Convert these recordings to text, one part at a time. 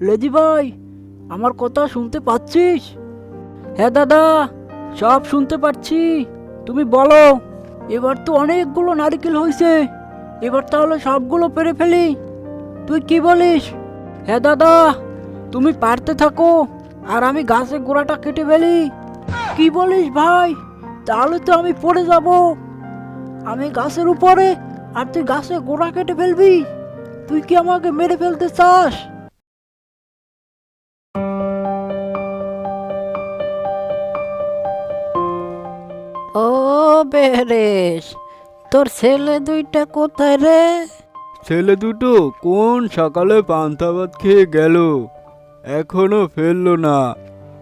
Lazy ভাই, আমার কথা শুনতে পাচ্ছিস? হ্যাঁ দাদা, সব শুনতে পাচ্ছি। তুমি বলো, এবার তো অনেকগুলো নারকেল হয়েছে। এবার তাহলে সবগুলো পেরে ফেলি। তুই কি বলিস? হ্যাঁ দাদা, তুমি পারতে থাকো, আর আমি গাছের গোড়াটা কেটে ফেলি। কি বলিস ভাই? তাহলে তো আমি পড়ে যাব। আমি গাছের উপরে, আর তুই গাছের গোড়া কেটে ফেলবি। তুই কি আমাকে মেরে ফেলতে চাস? বেরেশ তোর ছেলে দুইটা কোথায় রে? ছেলে দুটো কোন সকালে পান্তা ভাত খেয়ে গেল? এখনও ফেলল না।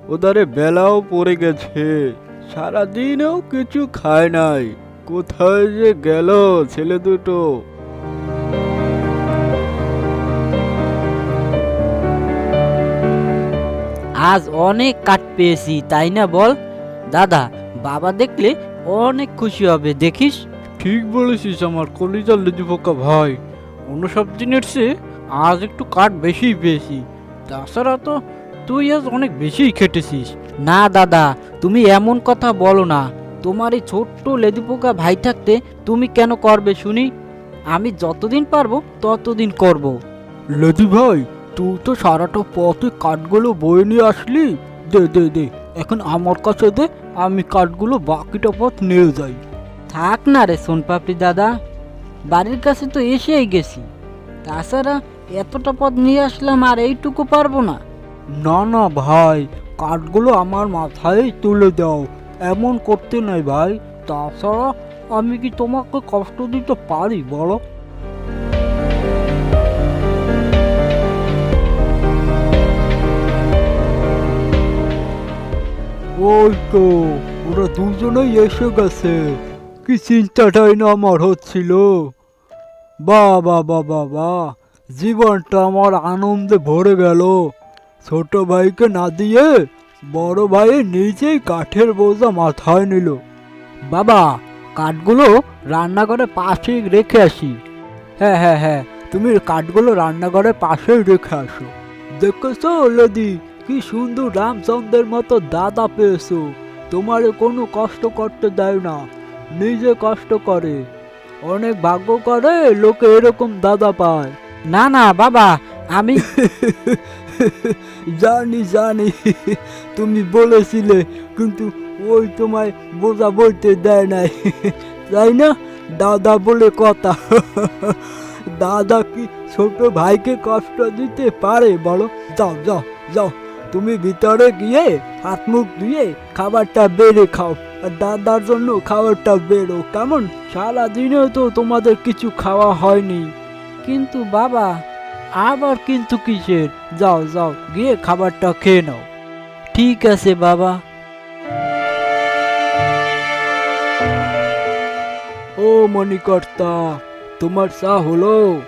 ওদারে বেলাও পড়ে গেছে। সারাদিনেও কিছু খায় নাই। কোথায় যে গেল ছেলে দুটো? আজ অনেক কাঠ পেয়েছি তাই না বল? দাদা বাবা দেখলে অনেক খুশি হবে দেখিস। ঠিক বলেছিস আমার কলিজার লেজু পোকা ভাই। অন্য সব দিনের চেয়ে আজ একটু কাঠ বেশি পেয়েছি। তাছাড়া তো তুই আজ অনেক বেশিই খেটেছিস। না দাদা তুমি এমন কথা বলো না। তোমার এই ছোট্ট লেদু পোকা ভাই থাকতে তুমি কেন করবে শুনি? আমি যতদিন পারব ততদিন করব। লেজু ভাই তুই তো সারাটা পথে কাঠগুলো বয়ে নিয়ে আসলি। দে দে দে। এখন আমার কাছে দে আমি কাঠগুলো বাকিটা পথ নিয়ে যাই। থাক না রে সোনপাপড়ি দাদা বাড়ির কাছে তো এসেই গেছি। তাছাড়া এতটা পথ নিয়ে আসলাম আর এইটুকু পারব না। না না ভাই কাঠগুলো আমার মাথায় তুলে দাও এমন করতে নাই ভাই। তাছাড়া আমি কি তোমাকে কষ্ট দিতে পারি বলো? ওই তো, ওরা দুজনেই এসে গেছে। কি চিন্তাটাই না আমার হচ্ছিল। বা বা বা বা জীবনটা আমার আনন্দে ভরে গেল। ছোট ভাইকে না দিয়ে বড় ভাই নিজেই কাঠের বোঝা মাথায় নিল। বাবা, কাঠগুলো রান্নাঘরে পাশে রেখে আসি। হ্যাঁ হ্যাঁ হ্যাঁ তুমি কাঠগুলো রান্নাঘরের পাশেই রেখে আসো। দেখেছ লেদি কি সুন্দর রামচন্দ্রের মতো দাদা পেয়েছ। তোমার কোনো কষ্ট করতে দেয় না, নিজে কষ্ট করে। অনেক ভাগ্য করে লোকে এরকম দাদা পায়। না না, বাবা, আমি জানি জানি, তুমি বলেছিলে, কিন্তু ওই তোমায় বোঝা বলতে দেয় নাই। তাই না? দাদা বলে কথা। দাদা কি ছোট ভাইকে কষ্ট দিতে পারে? বলো। যাও যাও যাও। তুমি ভিতরে গিয়ে হাত মুখ ধুয়ে খাবারটা বেড়ে খাও। আর দাদার জন্য খাবারটা বেরো কেমন? সারাদিনেও তো তোমাদের কিছু খাওয়া হয়নি। কিন্তু বাবা, আবার কিন্তু কিসের? যাও যাও, গিয়ে খাবারটা খেয়ে নাও। ঠিক আছে, বাবা। ও মণিকর্তা, তোমার চা হলো?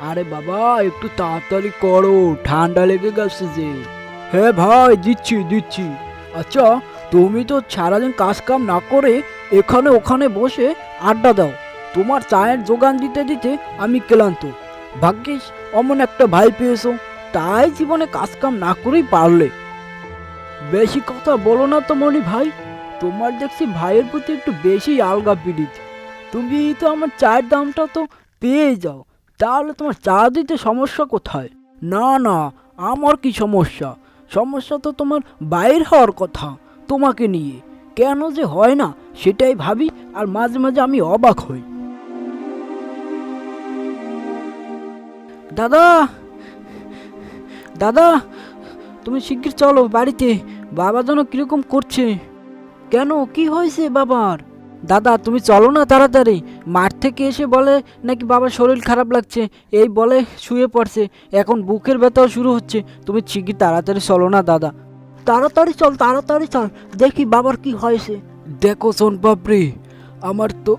আরে বাবা, একটু তাড়াতাড়ি করো। ঠান্ডা লেগে গেছে যে। হ্যাঁ ভাই, দিচ্ছি দিচ্ছি। আচ্ছা তুমি তো সারাদিন কাজ কাম না করে এখানে ওখানে বসে আড্ডা দাও। তোমার চায়ের যোগান দিতে দিতে আমি ক্লান্ত। ভাগ্যিস, অমন একটা ভাই পেয়েছ। তাই জীবনে কাজ কাম না করেই পারলে। বেশি কথা বলো না তো মনি ভাই। তোমার দেখছি ভাইয়ের প্রতি একটু বেশি আলগা পিড়িত। তুমি তো আমার চায়ের দামটা তো পেয়ে যাও। তাহলে তোমার চা দিতে সমস্যা কোথায়? না না, আমার কি সমস্যা? সমস্যা তো তোমার বাইর হওয়ার কথা, তোমাকে নিয়ে। কেন যে হয় না, সেটাই ভাবি, আর মাঝে মাঝে আমি অবাক হই। দাদা! দাদা! তুমি শিগগির চলো বাড়িতে, বাবা যেন কীরকম করছে। কেন? কি হয়েছে বাবার? দাদা তুমি চলো না তাড়াতাড়ি। মাঠ থেকে এসে বলে নাকি বাবার শরীর খারাপ লাগছে। এই বলে শুয়ে পড়ছে। এখন বুকের ব্যথাও শুরু হচ্ছে। তুমি ঠিকই তাড়াতাড়ি চলো না দাদা। তাড়াতাড়ি চল তাড়াতাড়ি চল। দেখি বাবার কি হয়েছে দেখো সোন পাপড়ি আমার তো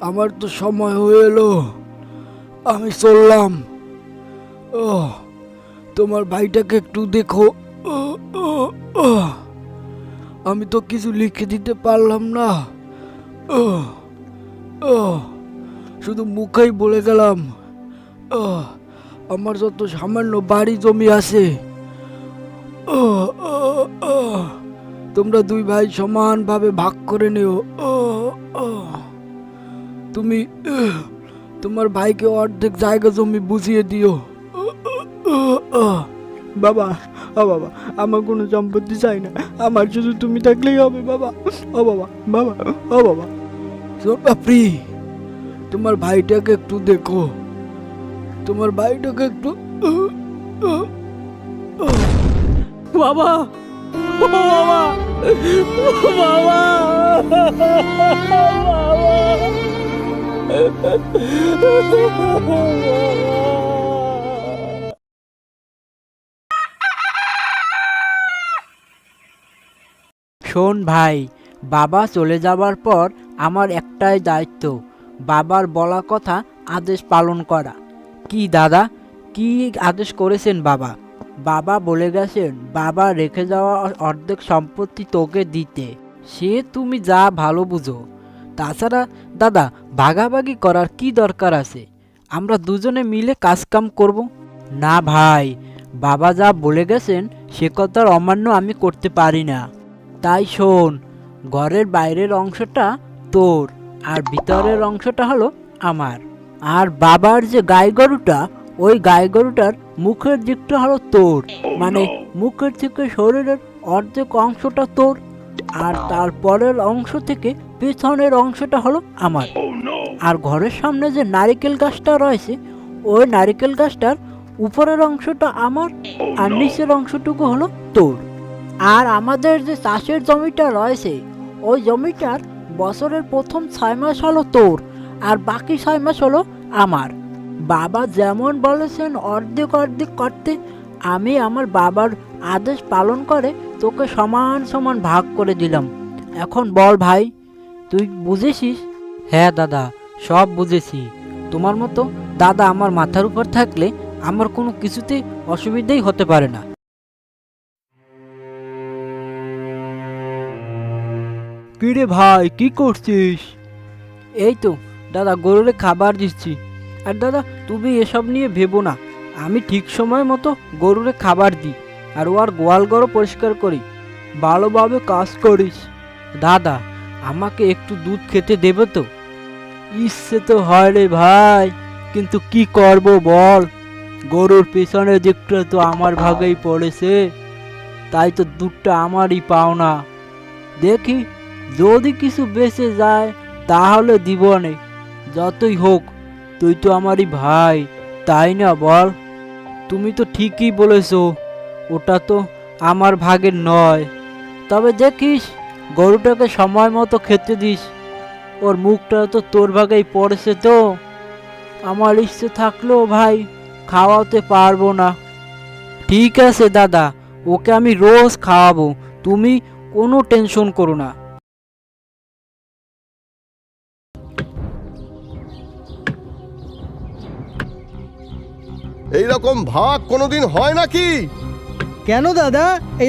আমার তো সময় হয়ে এলো। আমি চললাম। ও তোমার ভাইটাকে একটু দেখো। আমি তো কিছু লিখে দিতে পারলাম না ও ও শুধু মুখেই বলে গেলাম আহ, আমার যত সামান্য বাড়ি জমি আছে আহ, তোমরা দুই ভাই সমানভাবে ভাগ করে নিও। তুমি তোমার ভাইকে অর্ধেক জায়গা জমি বুঝিয়ে দিও। বাবা ও বাবা, আমার কোনো সম্পত্তি চাই না। আমার শুধু তুমি থাকলেই হবে বাবা। ও বাবা বাবা, ও বাবা। শোন বাপরি, তোমার ভাইটাকে একটু দেখো। তোমার ভাইটাকে একটু, বাবা বাবা বাবা। শোন ভাই, বাবা চলে যাবার পর আমার একটাই দায়িত্ব, বাবার বলা কথা আদেশ পালন করা। কি দাদা, কি আদেশ করেছেন বাবা? বাবা বলে গেছেন, বাবা রেখে যাওয়া অর্ধেক সম্পত্তি তোকে দিতে। সে তুমি যা ভালো বুঝো। তাছাড়া দাদা, ভাগাভাগি করার কি দরকার আছে? আমরা দুজনে মিলে কাজকাম করব? না ভাই, বাবা যা বলে গেছেন সে কথার অমান্য আমি করতে পারি না। তাই শোন, ঘরের বাইরের অংশটা তোর আর ভিতরের অংশটা হলো আমার। আর বাবার যে গাই গরুটা ওই গাই গরুটার মুখের দিকটা হলো তোর। মানে মুখের থেকে শরীরের অর্ধেক অংশটা তোর আর তারপরের অংশ থেকে পেছনের অংশটা হলো আমার। আর ঘরের সামনে যে নারিকেল গাছটা রয়েছে, ওই নারিকেল গাছটার উপরের অংশটা আমার আর নিচের অংশটুকু হলো তোর। আর আমাদের যে চাষের জমিটা রয়েছে, ওই জমিটার বছরের প্রথম ছয় মাস হলো তোর, আর বাকি ছয় মাস হলো আমার। বাবা যেমন বলেছেন, অর্ধেক অর্ধেক করতে। আমি আমার বাবার আদেশ পালন করে তোকে সমান সমান ভাগ করে দিলাম। এখন বল ভাই, তুই বুঝেছিস? হ্যাঁ দাদা, সব বুঝেছি। তোমার মতো দাদা আমার মাথার উপর থাকলে আমার কোনো কিছুতেই অসুবিধাই হতে পারে না। কিরে ভাই, কি করছিস? এই তো, দাদা গরুরে খাবার দিচ্ছি। আর দাদা, তুমি এসব নিয়ে ভেবো না। আমি ঠিক সময় মতো গরুরে খাবার দিই, আর ও আর গোয়াল গরু পরিষ্কার করি। ভালোভাবে কাজ করিস। দাদা, আমাকে একটু দুধ খেতে দেবে তো? ইচ্ছে তো হয় রে ভাই, কিন্তু কি করব বল? গরুর পেছনের দিকটা তো আমার ভাগেই পড়েছে, তাই তো দুধটা আমারই পাওনা। দেখি যদি কিছু বেঁচে যায়, তাহলে দিব নে। যতই হোক, তুই তো আমারই ভাই, তাই না বল? তুমি তো ঠিকই বলেছ, ওটা তো আমার ভাগের নয়। তবে দেখিস, গরুটাকে সময় মতো খেতে দিস। ওর মুখটা তো তোর ভাগেই পড়েছে তো। আমার ইচ্ছে থাকলেও ভাই, খাওয়াতে পারব না। ঠিক আছে দাদা, ওকে আমি রোজ খাওয়াবো। তুমি কোনো টেনশন করো না। এইরকম ভাগ কোনোদিন হয় নাকি? কেন দাদা? এই